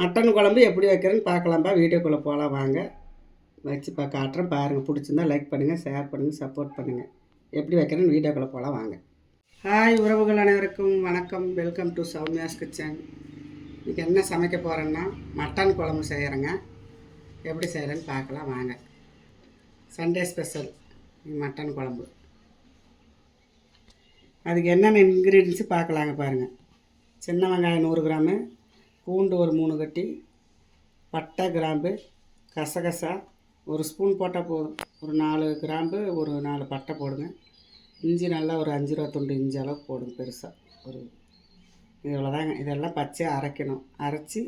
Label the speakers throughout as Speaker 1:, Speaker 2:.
Speaker 1: Mutton குழம்பு எப்படி வைக்கிறேன்னு பார்க்கலாம்ப்பா வீடியோக்குள்ளே போகலாம் வாங்க. வச்சு பா காட்டுறேன். பாருங்கள் பிடிச்சிருந்தா லைக் பண்ணுங்கள் ஷேர் பண்ணுங்கள் சப்போர்ட் பண்ணுங்கள் எப்படி வைக்கிறேன்னு வீடியோக்குள்ளே போகலாம் வாங்க. ஹாய் உறவுகள் அனைவருக்கும் வணக்கம். வெல்கம் டு சௌமியாஸ் கிச்சன் இன்றைக்கி என்ன சமைக்க போகிறேன்னா மட்டன் குழம்பு செய்கிறேங்க எப்படி செய்கிறேன்னு பார்க்கலாம் வாங்க. சண்டே ஸ்பெஷல் மட்டன் குழம்பு. அதுக்கு என்னென்ன இன்க்ரீடியன்ஸு பார்க்கலாங்க பாருங்கள் சின்ன வெங்காயம் நூறு கிராமு பூண்டு ஒரு மூணு கட்டி பட்டை கிராம்பு கசகசா ஒரு ஸ்பூன் போட்டால் போதும். ஒரு நாலு கிராம்பு ஒரு நாலு பட்டை போடுங்க. இஞ்சி நல்லா ஒரு அஞ்சு ரூபா துண்டு இஞ்சி அளவுக்கு போடுங்க பெருசாக ஒரு இவ்வளோதாங்க இதெல்லாம் பச்சையாக அரைக்கணும். அரைச்சி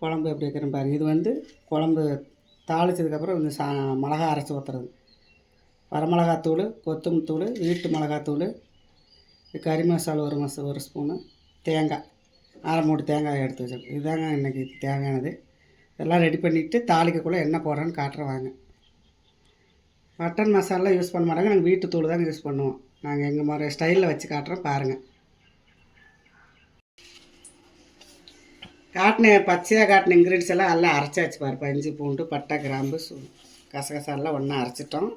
Speaker 1: குழம்பு எப்படி வைக்கிறேன் பாருங்கள் இது வந்து குழம்பு தாளிச்சதுக்கப்புறம் இந்த சா மிளகா அரைச்சி ஊற்றுறது வரமிளகாத்தூள் கொத்தமல்லி வீட்டு மிளகாத்தூள் கறி மசாலா ஒரு மசா ஒரு ஸ்பூனு தேங்காய். அரை மூடு தேங்காய் எடுத்து வச்சிருக்கேன். இதுதாங்க இன்றைக்கி தேவையானது. இதெல்லாம் ரெடி பண்ணிவிட்டு தாளிக்கக்குள்ளே என்ன போடுறேன்னு காட்டுறேன் வாங்க. மட்டன் மசாலா யூஸ் பண்ண மாட்டாங்க. நாங்கள் வீட்டு தூள் தாங்க யூஸ் பண்ணுவோம். நாங்கள் எங்கள் மாதிரி ஸ்டைலில் வச்சு காட்டுறோம் பாருங்கள் காட்டின பச்சையாக காட்டின இன்க்ரீடியன்ஸ் எல்லாம் எல்லாம் அரைச்சாச்சு பாருப்பா இஞ்சி பூண்டு பட்டை கிராம்பு சு கசகசாலாம் ஒன்றா அரைச்சிட்டோம்.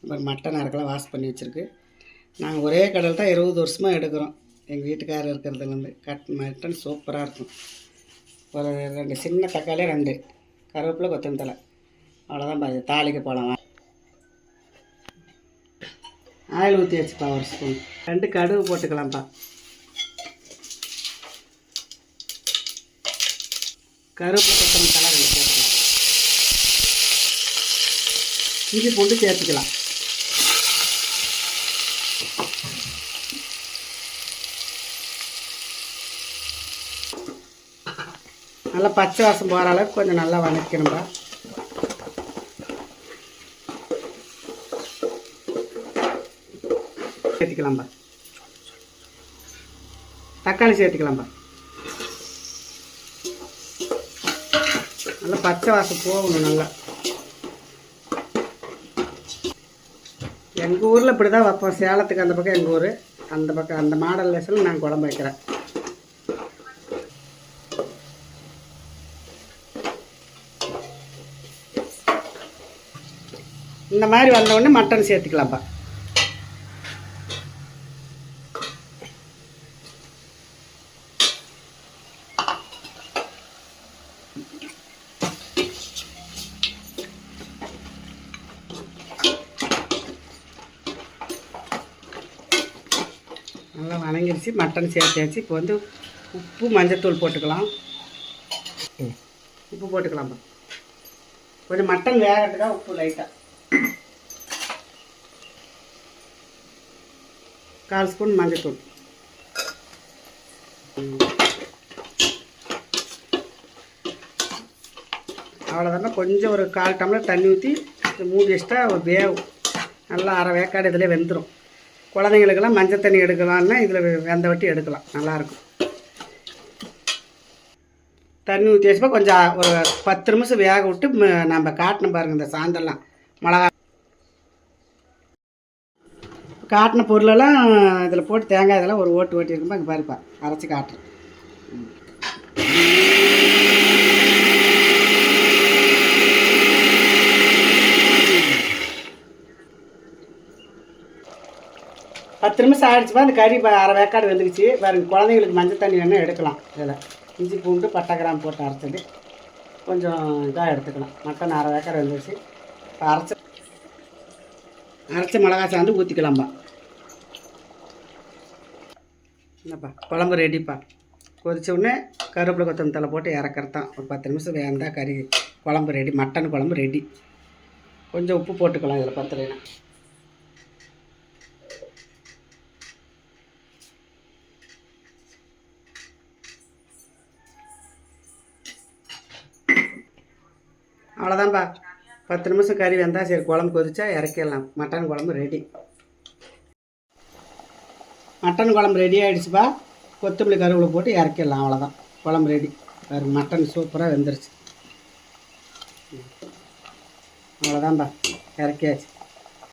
Speaker 1: அப்புறம் மட்டன் அரைக்கெல்லாம் வாஷ் பண்ணி வச்சுருக்கு. நாங்கள் ஒரே கடையில் தான் இருபது வருஷமாக எடுக்கிறோம். எங்கள் வீட்டுக்காரர் இருக்கிறதுலேருந்து கட் மட்டன் சூப்பராக இருக்கும். ஒரு ரெண்டு சின்ன தக்காளி ரெண்டு. கருவேப்பிலை கொத்தமல்லி தலை. அவ்வளோதான் பாதி. தாளிக்க போகலாம் ஆயில் ஊற்றி வச்சுப்பா ஒரு ஸ்பூன் ரெண்டு கடுகு போட்டுக்கலாம்ப்பா. கருவேப்பிலை கொத்தமல்லி தலை ரெண்டு போட்டுக்கலாம். இஞ்சி பூண்டு சேர்த்துக்கலாம். நல்லா பச்சை வாசம் போகிற அளவுக்கு கொஞ்சம் நல்லா வதக்கணும்பா. சேர்த்துக்கலாம்பா. தக்காளி சேர்த்துக்கலாம்பா. நல்லா பச்சை வாசம் போகணும் நல்லா. எங்கள் ஊரில் இப்படி தான் வைப்போம். சேலத்துக்கு அந்த பக்கம் எங்கள் ஊர் அந்த பக்கம் அந்த மாடல் லெசனில் நான் குழம்பு வைக்கிறேன். இந்த மாதிரி வந்தவுடனே மட்டன் சேர்த்துக்கலாம்ப்பா. நல்லா வணங்கிருச்சு மட்டன் சேர்த்தாச்சு. இப்போ வந்து உப்பு மஞ்சத்தூள் போட்டுக்கலாம். உப்பு போட்டுக்கலாம்ப்பா. கொஞ்சம் மட்டன் வேகிறதுக்காக உப்பு லைட்டாக கால் ஸ்பூன் மஞ்சத்தூள். அவ்வளோதானே கொஞ்சம் ஒரு கால் டம்ளர் தண்ணி ஊற்றி மூடி வச்சிட்டா வேகும் நல்லா அரை வேக்காடு இதில் வெந்துடும் குழந்தைங்களுக்கெல்லாம் மஞ்சள் தண்ணி எடுக்கலாம்னா இதில் வெந்த வட்டி எடுக்கலாம். நல்லாயிருக்கும். தண்ணி ஊற்றி வச்சப்போ கொஞ்சம் ஒரு பத்து நிமிஷம் வேக விட்டு ம- நம்ம காட்டணும் பாருங்கள் இந்த சாந்தெல்லாம். மிளகா. காட்டின பொருளெல்லாம் இதில் போட்டு தேங்காய் இதெல்லாம் ஒரு ஓட்டு ஓட்டி இருக்கும்போது அங்கே பாருப்பா அரைச்சி காட்டுறேன். பத்து நிமிஷம் ஆகிடுச்சுப்பா அந்த கறி அரை வேக்காடு வந்துருச்சு பாருங்க குழந்தைங்களுக்கு மஞ்சள் தண்ணி வேணால் எடுக்கலாம் இதில். இஞ்சி பூண்டு பட்டை கிராம் போட்டு அரைச்சது கொஞ்சம் இதாக எடுத்துக்கலாம். மட்டன் அரை வேக்காடு வந்துருச்சு இப்போ அரைச்ச அரைச்ச மிளகா சாந்து ஊற்றிக்கலாம்ப்பா என்னப்பா குழம்பு ரெடிப்பா கொதிச்ச உடனே கருவேப்பிலை கொத்தமல்லி தலை போட்டு இறக்கறது தான். ஒரு பத்து நிமிஷம் வேந்தால் கறி குழம்பு ரெடி மட்டன் குழம்பு ரெடி கொஞ்சம் உப்பு போட்டுக்கலாம் இதில் பத்தலைனா அவ்வளோதான்ப்பா பத்து நிமிஷம் கறி வந்தால் சரி குழம்பு கொதிச்சா இறக்கிடலாம். மட்டன் குழம்பு ரெடி மட்டன் குழம்பு ரெடி ஆகிடுச்சுப்பா கொத்தமல்லி கருவேப்பிலை போட்டு இறக்கிடலாம் அவ்வளோதான் குழம்பு ரெடி வேறு மட்டன் சூப்பராக வெந்துருச்சு. அவ்வளோதான்ப்பா இறக்கியாச்சு.